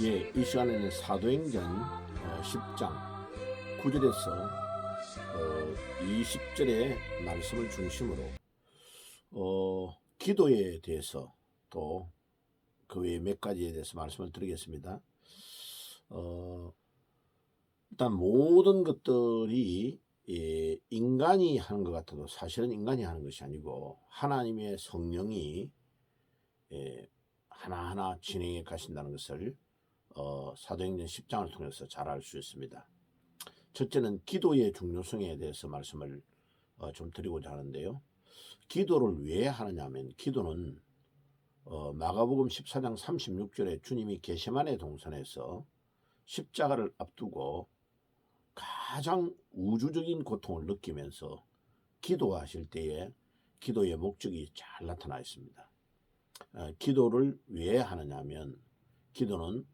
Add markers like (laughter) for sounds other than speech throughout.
예, 이 시간에는 사도행전 어, 10장 9절에서 어, 20절의 말씀을 중심으로 어, 기도에 대해서 또 그 외에 몇 가지에 대해서 말씀을 드리겠습니다. 어, 일단 모든 것들이 예, 인간이 하는 것 같아도 사실은 인간이 하는 것이 아니고 하나님의 성령이 예, 하나하나 진행해 가신다는 것을 어, 사도행전 10장을 통해서 잘 알 수 있습니다. 첫째는 기도의 중요성에 대해서 말씀을 어, 좀 드리고자 하는데요. 기도를 왜 하느냐 하면 기도는 어, 마가복음 14장 36절에 주님이 게시만의 동산에서 십자가를 앞두고 가장 우주적인 고통을 느끼면서 기도하실 때에 기도의 목적이 잘 나타나 있습니다. 어, 기도를 왜 하느냐 면 기도는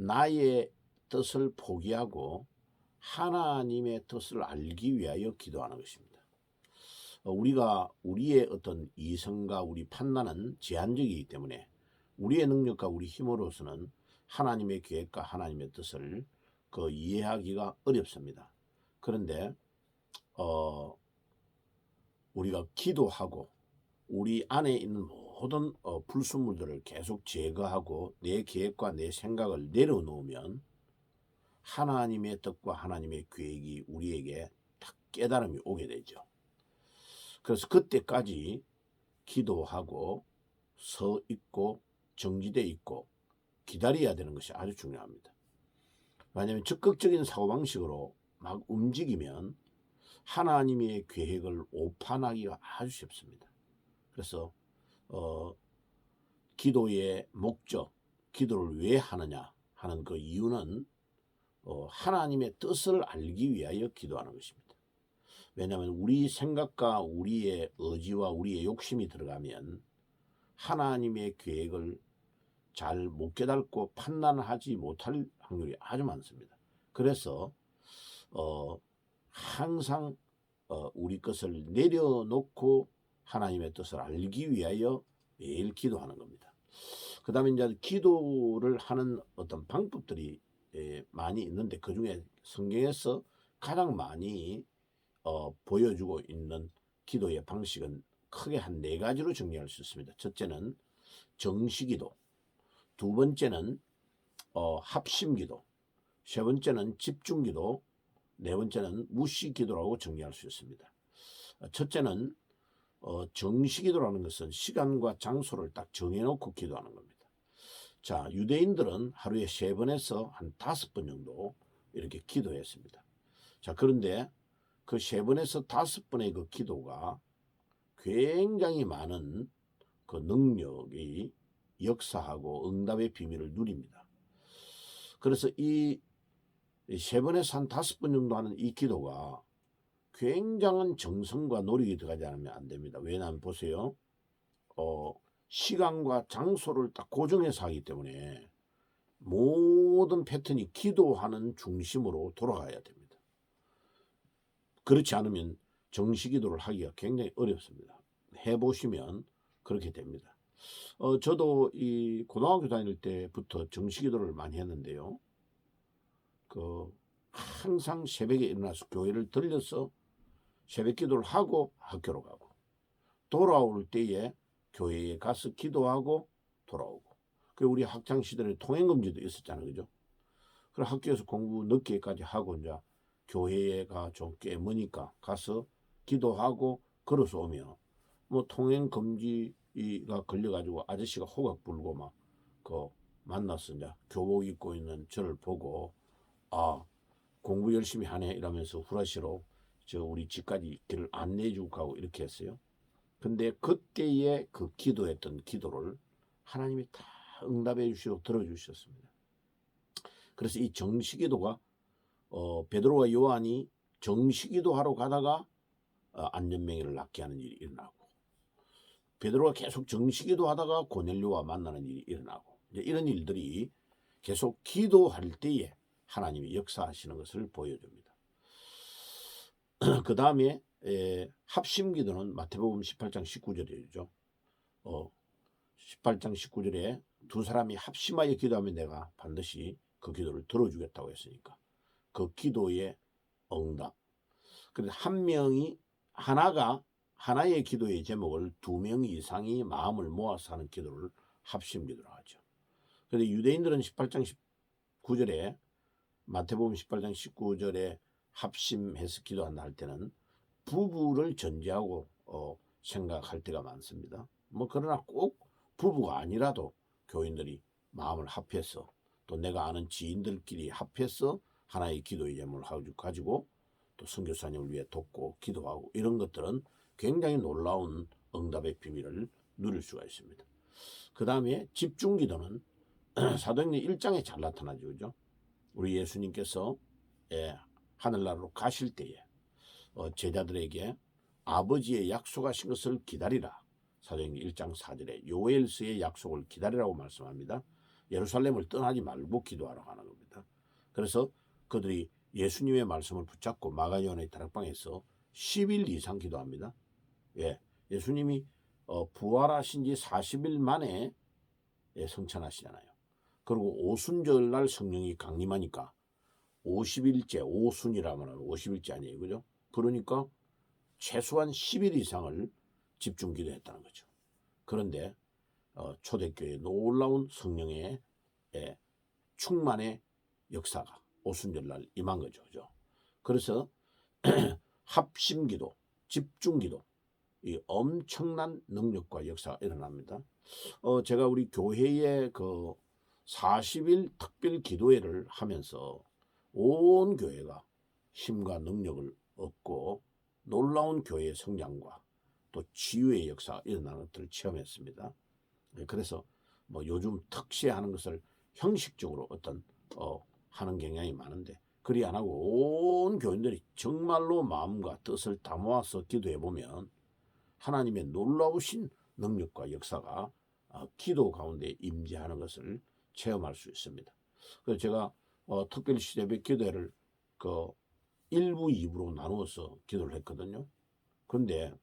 나의 뜻을 포기하고 하나님의 뜻을 알기 위하여 기도하는 것입니다. 어, 우리가 우리의 어떤 이성과 우리 판단은 제한적이기 때문에 우리의 능력과 우리 힘으로서는 하나님의 계획과 하나님의 뜻을 그 이해하기가 어렵습니다. 그런데 어 우리가 기도하고 우리 안에 있는 모든 어, 불순물들을 계속 제거하고 내 계획과 내 생각을 내려놓으면 하나님의 뜻과 하나님의 계획이 우리에게 딱 깨달음이 오게 되죠. 그래서 그때까지 기도하고 서 있고 정지돼 있고 기다려야 되는 것이 아주 중요합니다. 왜냐하면 적극적인 사고방식으로 막 움직이면 하나님의 계획을 오판하기가 아주 쉽습니다. 그래서 어, 기도의 목적, 기도를 왜 하느냐 하는 그 이유는 어, 하나님의 뜻을 알기 위하여 기도하는 것입니다. 왜냐하면 우리 생각과 우리의 의지와 우리의 욕심이 들어가면 하나님의 계획을 잘 못 깨닫고 판단하지 못할 확률이 아주 많습니다. 그래서 어, 항상 어, 우리 것을 내려놓고 하나님의 뜻을 알기 위하여 매일 기도하는 겁니다. 그 다음에 이제 기도를 하는 어떤 방법들이 예, 많이 있는데 그 중에 성경에서 가장 많이 어, 보여주고 있는 기도의 방식은 크게 한 네 가지로 정리할 수 있습니다. 첫째는 정시기도, 두 번째는 어, 합심기도, 세 번째는 집중기도, 네 번째는 무시기도라고 정리할 수 있습니다. 어, 첫째는 어, 정시기도라는 것은 시간과 장소를 딱 정해놓고 기도하는 겁니다. 자, 유대인들은 하루에 세 번에서 한 다섯 번 정도 이렇게 기도했습니다. 자, 그런데 그 세 번에서 다섯 번의 그 기도가 굉장히 많은 그 능력이 역사하고 응답의 비밀을 누립니다. 그래서 이 세 번에서 한 다섯 번 정도 하는 이 기도가 굉장한 정성과 노력이 들어가지 않으면 안 됩니다. 왜냐하면 보세요. 어, 시간과 장소를 딱 고정해서 하기 때문에 모든 패턴이 기도하는 중심으로 돌아가야 됩니다. 그렇지 않으면 정시 기도를 하기가 굉장히 어렵습니다. 해보시면 그렇게 됩니다. 어, 저도 이 고등학교 다닐 때부터 정시 기도를 많이 했는데요. 그, 항상 새벽에 일어나서 교회를 들려서 새벽 기도를 하고 학교로 가고 돌아올 때에 교회에 가서 기도하고 돌아오고. 그 우리 학창 시절에 통행 금지도 있었잖아요, 그죠? 그래 학교에서 공부 늦게까지 하고 이제 교회가 좀 꽤 머니까 가서 기도하고 걸어서 오면 뭐 통행 금지가 걸려가지고 아저씨가 호각 불고 막 그 만나서 이제 교복 입고 있는 저를 보고 아 공부 열심히 하네 이러면서 후라시로 저 우리 집까지 길을 안내해 주고 가고 이렇게 했어요. 근데 그때의 그 기도했던 기도를 하나님이 다 응답해 주시고 들어주셨습니다. 그래서 이 정시기도가 어, 베드로와 요한이 정시기도 하러 가다가 어, 안전명예를 낳게 하는 일이 일어나고 베드로가 계속 정시기도 하다가 고넬료와 만나는 일이 일어나고 이런 일들이 계속 기도할 때에 하나님이 역사하시는 것을 보여줍니다. (clears throat) 그 다음에 합심 기도는 마태복음 18장 19절이죠. 어, 18장 19절에 두 사람이 합심하여 기도하면 내가 반드시 그 기도를 들어주겠다고 했으니까 그 기도의 응답. 그래서 한 명이 하나가 하나의 기도의 제목을 두 명 이상이 마음을 모아서 하는 기도를 합심 기도로 하죠. 그런데 유대인들은 18장 19절에 마태복음 18장 19절에 합심해서 기도한다 할 때는 부부를 전제하고 어, 생각할 때가 많습니다. 뭐 그러나 꼭 부부가 아니라도 교인들이 마음을 합해서 또 내가 아는 지인들끼리 합해서 하나의 기도의 제목을 가지고 또 선교사님을 위해 돕고 기도하고 이런 것들은 굉장히 놀라운 응답의 비밀을 누릴 수가 있습니다. 그 다음에 집중 기도는 (clears throat) 사도행전 1장에 잘 나타나죠. 그죠? 우리 예수님께서 예, 하늘나라로 가실 때에 어, 제자들에게 아버지의 약속하신 것을 기다리라. 사도행전 1장 4절에 요엘스의 약속을 기다리라고 말씀합니다. 예루살렘을 떠나지 말고 기도하러 가는 겁니다. 그래서 그들이 예수님의 말씀을 붙잡고 마가요한의 다락방에서 10일 이상 기도합니다. 예, 예수님이 어, 부활하신 지 40일 만에 예, 성천하시잖아요. 그리고 오순절 날 성령이 강림하니까 50일째 오순이라면 50일째 아니에요. 그죠? 그러니까 최소한 10일 이상을 집중 기도했다는 거죠. 그런데 어, 초대교회 놀라운 성령의 예, 충만의 역사가 오순절날 임한 거죠. 그죠? 그래서 (clears throat) 합심 기도, 집중 기도, 이 엄청난 능력과 역사가 일어납니다. 어, 제가 우리 교회의 그 40일 특별 기도회를 하면서 온 교회가 힘과 능력을 얻고 놀라운 교회의 성장과 또 치유의 역사가 일어나는 것들을 체험했습니다. 네, 그래서 뭐 요즘 특시하는 것을 형식적으로 어떤 어, 하는 경향이 많은데 그리 안 하고 온 교인들이 정말로 마음과 뜻을 다 모아서 기도해 보면 하나님의 놀라우신 능력과 역사가 어, 기도 가운데 임재하는 것을 체험할 수 있습니다. 그래서 제가 어, 특별히 시대별 기도회를 그 1부, 2부로 나누어서 기도를 했거든요. 그런데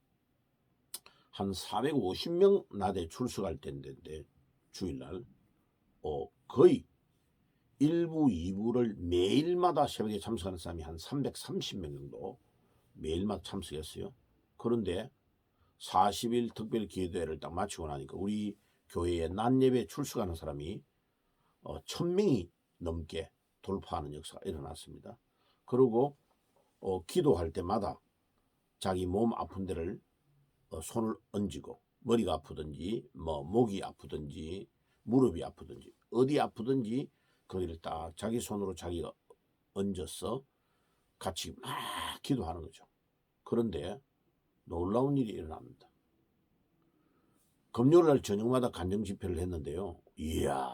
한 450명 나대 출석할 때인데 주일날 어, 거의 1부, 2부를 매일마다 새벽에 참석하는 사람이 한 330명 정도 매일마다 참석했어요. 그런데 40일 특별 기도회를 딱 마치고 나니까 우리 교회에 낮 예배 출석하는 사람이 어, 1000명이 넘게 돌파하는 역사가 일어났습니다. 그리고 어, 기도할 때마다 자기 몸 아픈 데를 어, 손을 얹고 머리가 아프든지 뭐 목이 아프든지 무릎이 아프든지 어디 아프든지 거기를 딱 자기 손으로 자기가 얹어서 같이 막 기도하는 거죠. 그런데 놀라운 일이 일어납니다. 금요일 날 저녁마다 간정 집회를 했는데요. 이야,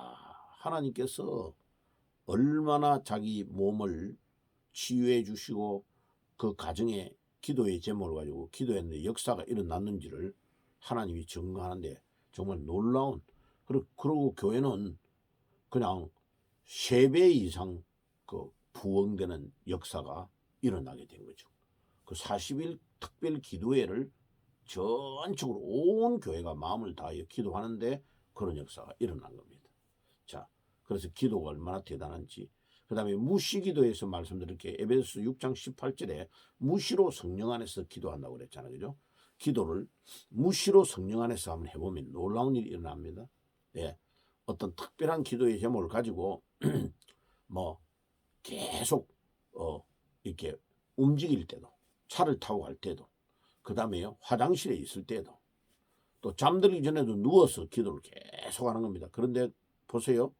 하나님께서 얼마나 자기 몸을 치유해 주시고 그 가정에 기도의 제목을 가지고 기도했는데 역사가 일어났는지를 하나님이 증거하는데 정말 놀라운 그리고, 교회는 그냥 세 배 이상 그 부흥되는 역사가 일어나게 된 거죠. 그 40일 특별 기도회를 전적으로 온 교회가 마음을 다하여 기도하는데 그런 역사가 일어난 겁니다. 자, 그래서 기도가 얼마나 대단한지 그 다음에 무시기도에서 말씀드릴 게 에베소 6장 18절에 무시로 성령 안에서 기도한다고 그랬잖아요. 그죠? 기도를 무시로 성령 안에서 한번 해보면 놀라운 일이 일어납니다. 예. 어떤 특별한 기도의 제목을 가지고 (clears throat) 뭐 계속 어 이렇게 움직일 때도 차를 타고 갈 때도 그 다음에요 화장실에 있을 때도 또 잠들기 전에도 누워서 기도를 계속 하는 겁니다. 그런데 보세요.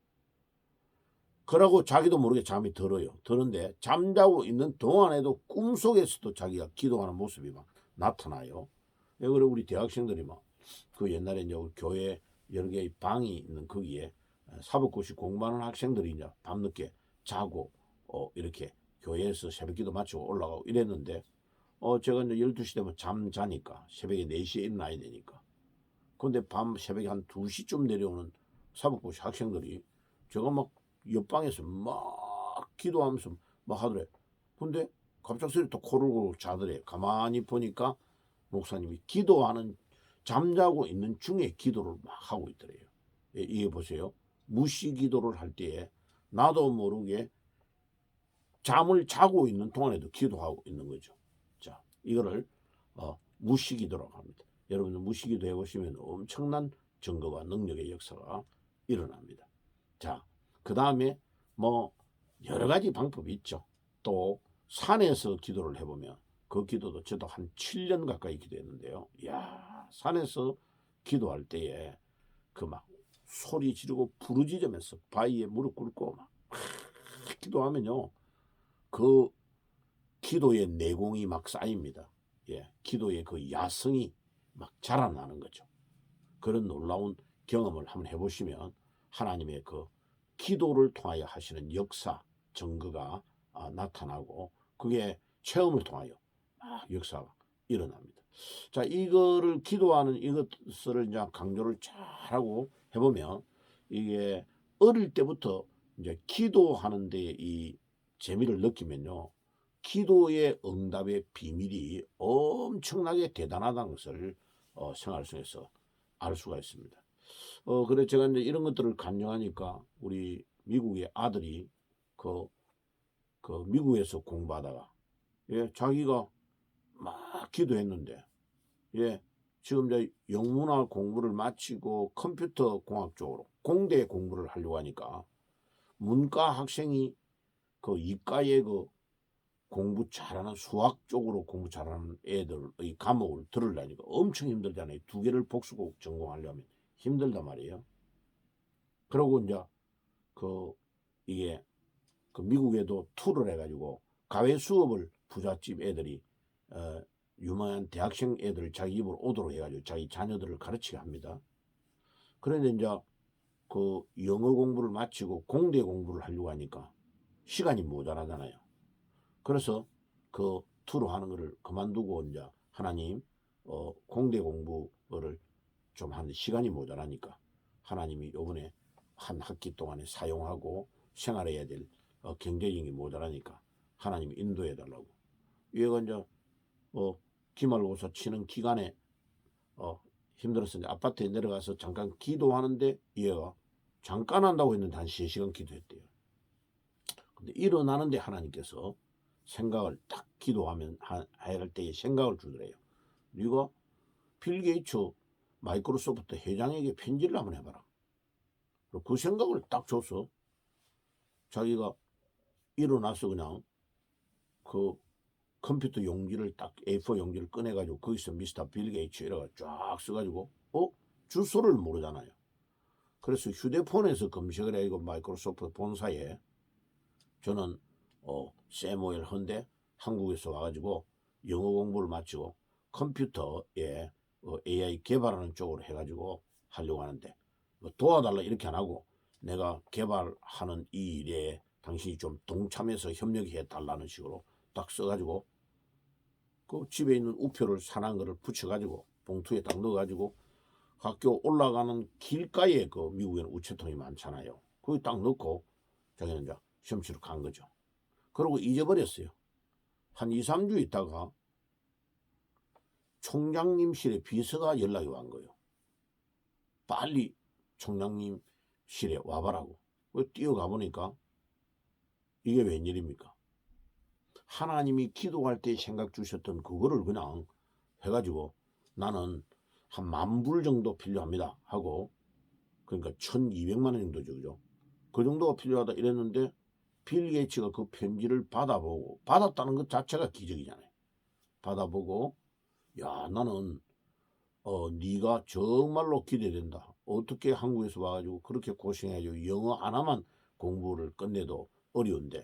그러고 자기도 모르게 잠이 들어요. 드는데 잠자고 있는 동안에도 꿈속에서도 자기가 기도하는 모습이 막 나타나요. 왜 그래 우리 대학생들이 막 그 옛날에 이제 교회 여러 개의 방이 있는 거기에 사법고시 공부하는 학생들이 이제 밤늦게 자고 어 이렇게 교회에서 새벽기도 마치고 올라가고 이랬는데 어 제가 이제 12시 되면 잠 자니까 새벽에 4시에 일어나야 되니까 근데 밤 새벽에 한 2시쯤 내려오는 사법고시 학생들이 제가 막 옆방에서 막 기도하면서 막 하더래. 근데 갑작스레 또 코를 골고 자더래. 가만히 보니까 목사님이 기도하는 잠자고 있는 중에 기도를 막 하고 있더래요. 예, 이게 보세요. 무시 기도를 할 때에 나도 모르게 잠을 자고 있는 동안에도 기도하고 있는 거죠. 자, 이거를 어, 무시 기도라고 합니다. 여러분들 무시 기도 해보시면 엄청난 증거와 능력의 역사가 일어납니다. 자, 그 다음에 뭐 여러 가지 방법이 있죠. 또 산에서 기도를 해보면 그 기도도 저도 한 7년 가까이 기도했는데요. 이야, 산에서 기도할 때에 그 막 소리 지르고 부르짖으면서 바위에 무릎 꿇고 막 (laughs) 기도하면요. 그 기도의 내공이 막 쌓입니다. 예, 기도의 그 야성이 막 자라나는 거죠. 그런 놀라운 경험을 한번 해보시면 하나님의 그 기도를 통하여 하시는 역사, 증거가 아, 나타나고 그게 체험을 통하여 막 역사가 일어납니다. 자, 이거를 기도하는 이것을 이제 강조를 잘하고 해보면 이게 어릴 때부터 이제 기도하는데 이 재미를 느끼면요. 기도의 응답의 비밀이 엄청나게 대단하다는 것을 어, 생활 속에서 알 수가 있습니다. 어, 그래 제가 이제 이런 것들을 간증하니까 우리 미국의 아들이 그, 그 미국에서 공부하다가 예, 자기가 막 기도했는데 예, 지금 이제 영문화 공부를 마치고 컴퓨터 공학 쪽으로 공대 공부를 하려고 하니까 문과 학생이 그 이과의 그 공부 잘하는 수학 쪽으로 공부 잘하는 애들의 과목을 들으려니까 엄청 힘들잖아요. 두 개를 복수꼭 전공하려면 힘들단 말이에요. 그러고 이제 그 이게 그 미국에도 투를 해가지고 가외 수업을 부잣집 애들이 어, 유명한 대학생 애들 자기 입으로 오도록 해가지고 자기 자녀들을 가르치게 합니다. 그런데 이제 그 영어 공부를 마치고 공대 공부를 하려고 하니까 시간이 모자라잖아요. 그래서 그 투로 하는 거를 그만두고 이제 하나님 어, 공대 공부를 좀 하는 시간이 모자라니까 하나님이 요번에 한 학기 동안에 사용하고 생활해야 될 어, 경제적인 모자라니까 하나님이 인도해 달라고. 얘가 이제 어, 기말고사 치는 기간에 어, 이제 아파트에 내려가서 잠깐 기도하는데 얘가 잠깐 한다고 했는데 한 3시간 기도했대요. 근데 일어나는데 하나님께서 생각을 딱 기도하면 할 때에 생각을 주더래요. 네가 빌 게이츠 마이크로소프트 회장에게 편지를 한번 해봐라. 그 생각을 딱 줘서 자기가 일어나서 그냥 그 컴퓨터 용지를 딱 A4 용지를 꺼내가지고 거기서 미스터 빌 게이츠 이래가 쫙 써가지고 어 주소를 모르잖아요. 그래서 휴대폰에서 검색을 해가지고 마이크로소프트 본사에 저는 어 세모엘 헌데 한국에서 와가지고 영어 공부를 마치고 컴퓨터에 어, AI 개발하는 쪽으로 해가지고 하려고 하는데 뭐 도와달라 이렇게 안 하고 내가 개발하는 이 일에 당신이 좀 동참해서 협력해 달라는 식으로 딱 써가지고 그 집에 있는 우표를 산한 거를 붙여가지고 봉투에 딱 넣어가지고 학교 올라가는 길가에 그 미국에는 우체통이 많잖아요. 거기 딱 넣고 자기는 이제 시험 치러 간 거죠. 그러고 잊어버렸어요. 한 2, 3주 있다가 총장님실에 비서가 연락이 온 거예요. 빨리 총장님실에 와봐라고. 그 뛰어가 보니까 이게 웬일입니까? 하나님이 기도할 때 생각 주셨던 그거를 그냥 해가지고 나는 한 만 불 정도 필요합니다 하고 그러니까 1200만 원 정도죠 그죠 그 정도가 필요하다 이랬는데 빌 게이츠가 그 편지를 받아보고 받았다는 것 자체가 기적이잖아요 받아보고 야 나는 어 네가 정말로 기대된다 어떻게 한국에서 와가지고 그렇게 고생해가지고 영어 하나만 공부를 끝내도 어려운데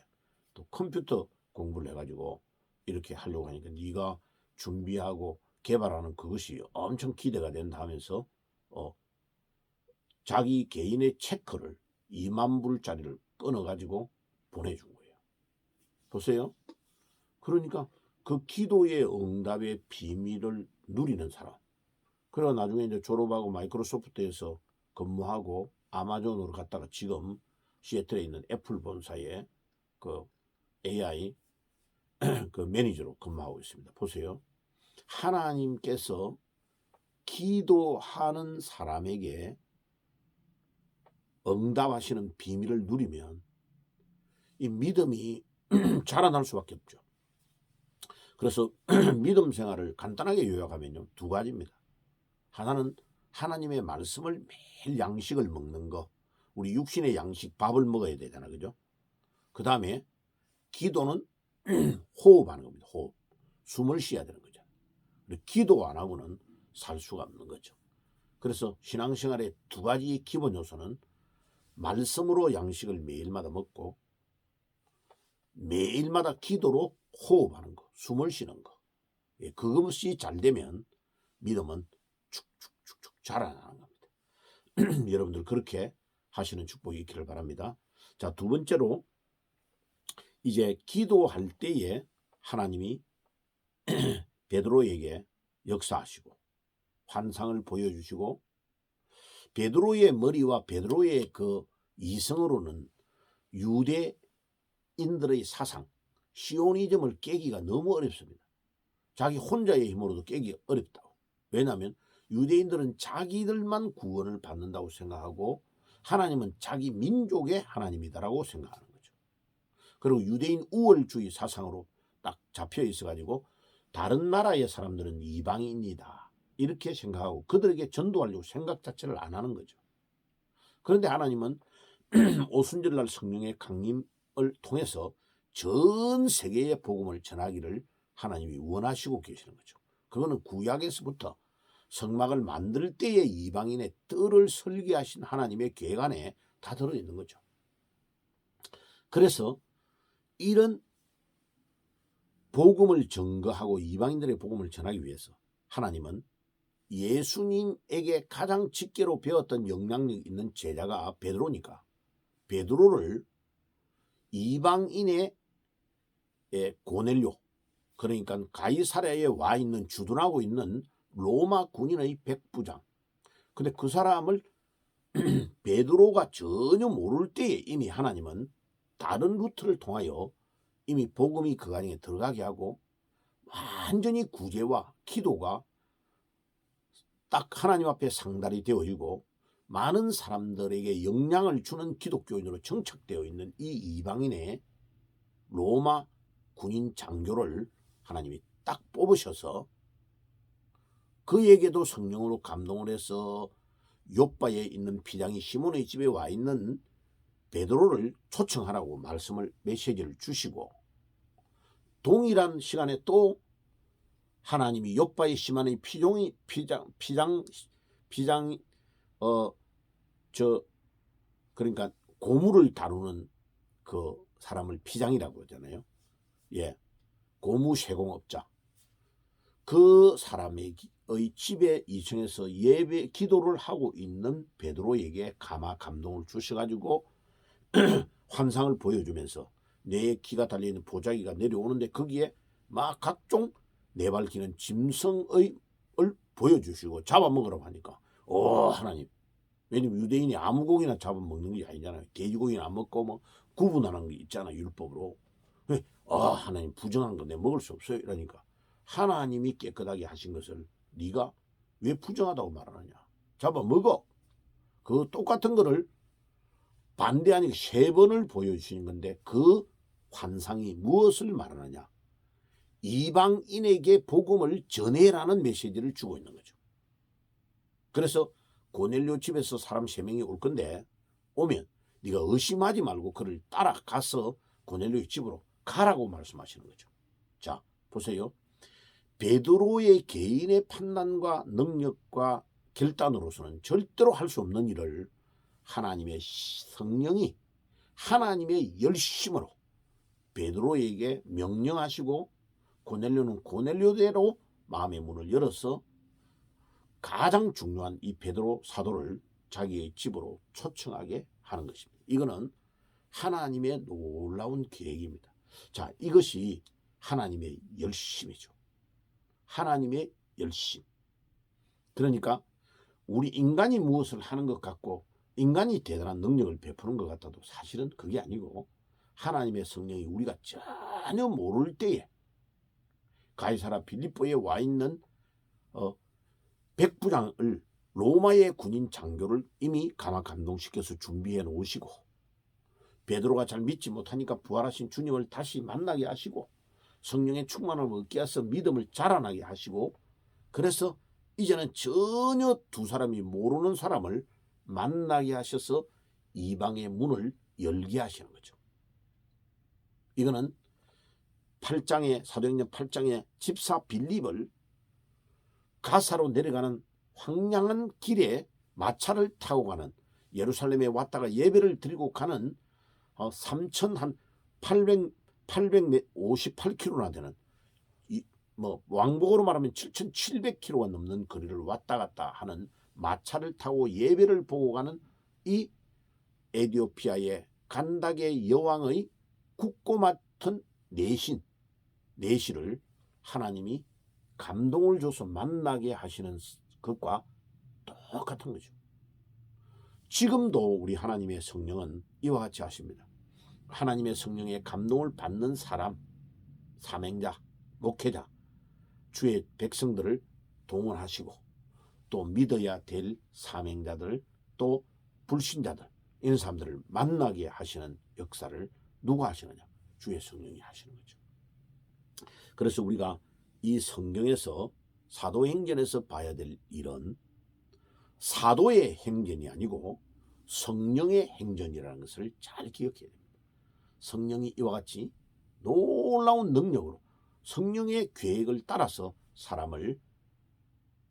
또 컴퓨터 공부를 해가지고 이렇게 하려고 하니까 네가 준비하고 개발하는 그것이 엄청 기대가 된다 하면서 어 자기 개인의 체크를 2만 불짜리를 끊어가지고 보내준 거예요. 보세요. 그러니까 그 기도의 응답의 비밀을 누리는 사람. 그리고 나중에 이제 졸업하고 마이크로소프트에서 근무하고 아마존으로 갔다가 지금 시애틀에 있는 애플 본사에 그 AI (clears throat) 그 매니저로 근무하고 있습니다. 보세요. 하나님께서 기도하는 사람에게 응답하시는 비밀을 누리면 이 믿음이 (clears throat) 자라날 수밖에 없죠. 그래서 (clears throat) 믿음 생활을 간단하게 요약하면요 두 가지입니다. 하나는 하나님의 말씀을 매일 양식을 먹는 거, 우리 육신의 양식 밥을 먹어야 되잖아, 그죠? 그 다음에 기도는 (clears throat) 호흡하는 겁니다. 호흡, 숨을 쉬어야 되는 거죠. 기도 안 하고는 살 수가 없는 거죠. 그래서 신앙생활의 두 가지 기본 요소는 말씀으로 양식을 매일마다 먹고 매일마다 기도로 호흡하는 거, 숨을 쉬는 거. 예, 그것이 잘 되면 믿음은 축축축축 자라나는 겁니다. (clears throat) 여러분들 그렇게 하시는 축복이 있기를 바랍니다. 자, 두 번째로 이제 기도할 때에 하나님이 (clears throat) 베드로에게 역사하시고 환상을 보여주시고 베드로의 머리와 베드로의 그 이성으로는 유대인들의 사상 시오니즘을 깨기가 너무 어렵습니다. 자기 혼자의 힘으로도 깨기 어렵다고. 왜냐하면 유대인들은 자기들만 구원을 받는다고 생각하고 하나님은 자기 민족의 하나님이다라고 생각하는 거죠. 그리고 유대인 우월주의 사상으로 딱 잡혀 있어 가지고 다른 나라의 사람들은 이방인이다. 이렇게 생각하고 그들에게 전도하려고 생각 자체를 안 하는 거죠. 그런데 하나님은 (clears throat) 오순절날 성령의 강림을 통해서 전 세계의 복음을 전하기를 하나님이 원하시고 계시는 거죠. 그거는 구약에서부터 성막을 만들 때의 이방인의 뜰을 설계하신 하나님의 계획 안에 다 들어있는 거죠. 그래서 이런 복음을 증거하고 이방인들의 복음을 전하기 위해서 하나님은 예수님에게 가장 직계로 배웠던 영향력 있는 제자가 베드로니까 베드로를 이방인의 고넬료 그러니까 가이사랴에 와 있는 주둔하고 있는 로마 군인의 백부장. 근데 그 사람을 (clears throat) 베드로가 전혀 모를 때에 이미 하나님은 다른 루트를 통하여 이미 복음이 그 안에 들어가게 하고 완전히 구제와 기도가 딱 하나님 앞에 상달이 되어지고 많은 사람들에게 영향을 주는 기독교인으로 정착되어 있는 이 이방인의 로마 군인 장교를 하나님이 딱 뽑으셔서 그에게도 성령으로 감동을 해서 요바에 있는 비장이 시몬의 집에 와 있는 베드로를 초청하라고 말씀을 메시지를 주시고 동일한 시간에 또 하나님이 요바의 시몬의 피종이 피장 피장 피장 어 저 그러니까 고물을 다루는 그 사람을 피장이라고 하잖아요. 예. 고무 세공업자. 그 사람의 집에 2층에서 예배 기도를 하고 있는 베드로에게 가마 감동을 주셔가지고 (clears throat) 환상을 보여주면서 내 키가 달려있는 보자기가 내려오는데 거기에 막 각종 내발기는 짐승의 을 보여주시고 잡아먹으라고 하니까 오 하나님 왜냐면 유대인이 아무 고기나 잡아먹는 게 아니잖아요 돼지고기는 안 먹고 뭐 구분하는 게 있잖아 율법으로 아 하나님 부정한 거내 먹을 수 없어요. 이러니까 하나님이 깨끗하게 하신 것을 네가 왜 부정하다고 말하느냐? 잡아 먹어. 그 똑같은 거를 반대 아니고 세 번을 보여주시는 건데 그 환상이 무엇을 말하느냐? 이방인에게 복음을 전해라는 메시지를 주고 있는 거죠. 그래서 고넬료 집에서 사람 세 명이 올 건데 오면 네가 의심하지 말고 그를 따라가서 고넬료의 집으로 가라고 말씀하시는 거죠. 자, 보세요. 베드로의 개인의 판단과 능력과 결단으로서는 절대로 할 수 없는 일을 하나님의 성령이 하나님의 열심으로 베드로에게 명령하시고 고넬료는 고넬료대로 마음의 문을 열어서 가장 중요한 이 베드로 사도를 자기의 집으로 초청하게 하는 것입니다. 이거는 하나님의 놀라운 계획입니다. 자, 이것이 하나님의 열심이죠. 하나님의 열심. 그러니까 우리 인간이 무엇을 하는 것 같고 인간이 대단한 능력을 베푸는 것 같아도 사실은 그게 아니고 하나님의 성령이 우리가 전혀 모를 때에 가이사라 빌립보에 와 있는 어, 백부장을 로마의 군인 장교를 이미 감화 감동시켜서 준비해 놓으시고 베드로가 잘 믿지 못하니까 부활하신 주님을 다시 만나게 하시고 성령의 충만함을 얻게 해서 믿음을 자라나게 하시고 그래서 이제는 전혀 두 사람이 모르는 사람을 만나게 하셔서 이방의 문을 열게 하시는 거죠. 이거는 8장의 사도행전 8장의 집사 빌립을 가사로 내려가는 황량한 길에 마차를 타고 가는 예루살렘에 왔다가 예배를 드리고 가는 어, 3천 한 800, 858km나 되는 이, 뭐 왕복으로 말하면 7,700km가 넘는 거리를 왔다 갔다 하는 마차를 타고 예배를 보고 가는 이 에디오피아의 간닥의 여왕의 굳고 맡은 내신 내시를 하나님이 감동을 줘서 만나게 하시는 것과 똑같은 거죠. 지금도 우리 하나님의 성령은 이와 같이 하십니다. 하나님의 성령의 감동을 받는 사람, 사명자, 목회자, 주의 백성들을 동원하시고 또 믿어야 될 사명자들 또 불신자들 이런 사람들을 만나게 하시는 역사를 누가 하시느냐? 주의 성령이 하시는 거죠. 그래서 우리가 이 성경에서 사도행전에서 봐야 될 일은 사도의 행전이 아니고 성령의 행전이라는 것을 잘 기억해야 됩니다. 성령이 이와 같이 놀라운 능력으로 성령의 계획을 따라서 사람을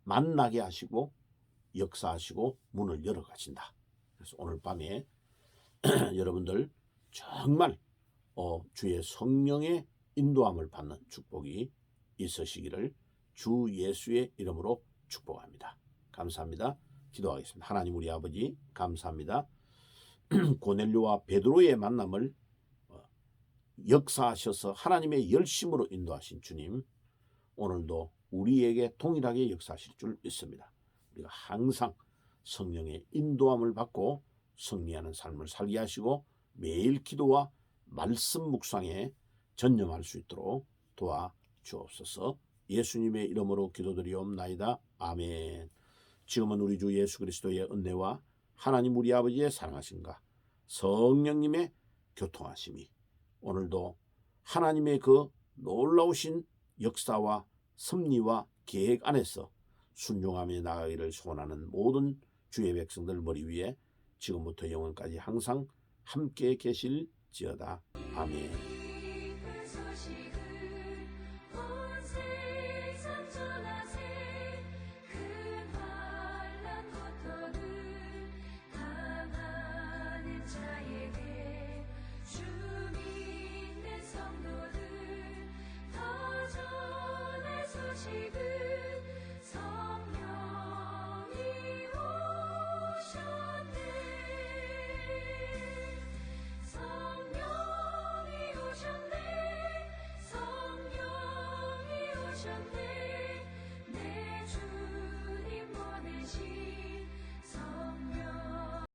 만나게 하시고 역사하시고 문을 열어 가신다. 그래서 오늘 밤에 (clears throat) 여러분들 정말 어, 주의 성령의 인도함을 받는 축복이 있으시기를 주 예수의 이름으로 축복합니다. 감사합니다. 기도하겠습니다. 하나님 우리 아버지 감사합니다. (clears throat) 고넬료와 베드로의 만남을 어, 역사하셔서 하나님의 열심으로 인도하신 주님 오늘도 우리에게 동일하게 역사하실 줄 믿습니다. 우리가 항상 성령의 인도함을 받고 승리하는 삶을 살게 하시고 매일 기도와 말씀 묵상에 전념할 수 있도록 도와 주옵소서. 예수님의 이름으로 기도드리옵나이다. 아멘. 지금은 우리 주 예수 그리스도의 은혜와 하나님 우리 아버지의 사랑하심과 성령님의 교통하심이 오늘도 하나님의 그 놀라우신 역사와 섭리와 계획 안에서 순종하며 나가기를 소원하는 모든 주의 백성들 머리 위에 지금부터 영원까지 항상 함께 계실지어다. 아멘.